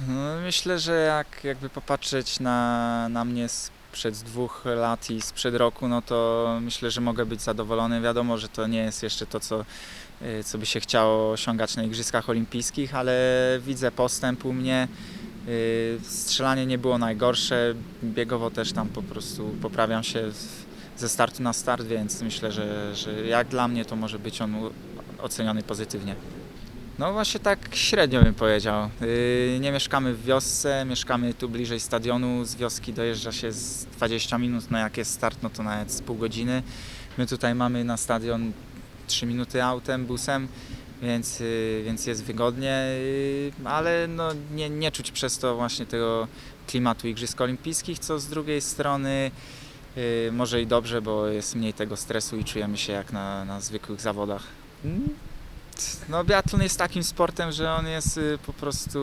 No, myślę, że jak jakby popatrzeć na, na mnie sprzed dwóch lat i sprzed roku, no to myślę, że mogę być zadowolony. Wiadomo, że to nie jest jeszcze to, co, y, co by się chciało osiągać na Igrzyskach Olimpijskich, ale widzę postęp u mnie. Y, Strzelanie nie było najgorsze, biegowo też tam po prostu poprawiam się ze startu na start, więc myślę, że, że jak dla mnie to może być on oceniony pozytywnie. No właśnie tak średnio bym powiedział. Yy, Nie mieszkamy w wiosce, mieszkamy tu bliżej stadionu. Z wioski dojeżdża się z 20 minut, no jak jest start, no to nawet z pół godziny. My tutaj mamy na stadion 3 minuty autem, busem, więc, yy, więc jest wygodnie, yy, ale no nie, nie czuć przez to właśnie tego klimatu Igrzysk Olimpijskich, co z drugiej strony może i dobrze, bo jest mniej tego stresu i czujemy się jak na, na zwykłych zawodach. No biatlon jest takim sportem, że on jest y, po prostu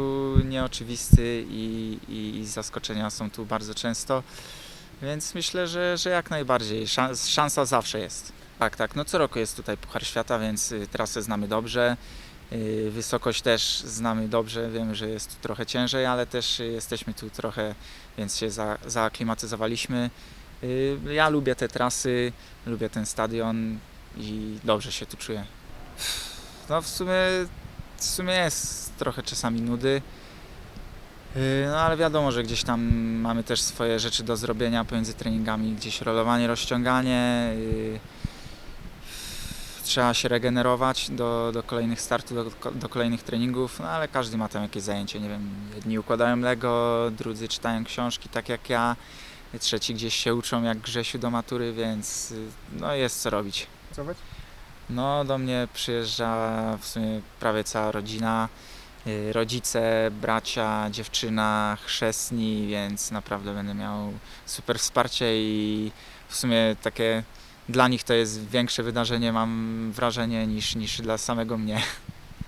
nieoczywisty i, i, zaskoczenia są tu bardzo często, więc myślę, że, że jak najbardziej szans, szansa zawsze jest. Tak, tak, no co roku jest tutaj Puchar Świata, więc y, trasę znamy dobrze, y, wysokość też znamy dobrze, wiemy, że jest tu trochę ciężej, ale też jesteśmy tu trochę, więc się za, zaaklimatyzowaliśmy. Ja lubię te trasy, lubię ten stadion i dobrze się tu czuję. No w sumie, w sumie jest trochę czasami nudy. Yy, No ale wiadomo, że gdzieś tam mamy też swoje rzeczy do zrobienia pomiędzy treningami, gdzieś rolowanie, rozciąganie. yy, Trzeba się regenerować do, do kolejnych startów, do, do kolejnych treningów, no ale każdy ma tam jakieś zajęcie, nie wiem, jedni układają Lego, drudzy czytają książki tak jak ja, trzeci gdzieś się uczą jak Grzesiu do matury, więc yy, no jest co robić. Pracować? No, do mnie przyjeżdża w sumie prawie cała rodzina. y, Rodzice, bracia, dziewczyna, chrzestni, więc naprawdę będę miał super wsparcie i w sumie takie dla nich to jest większe wydarzenie, mam wrażenie, niż, niż dla samego mnie.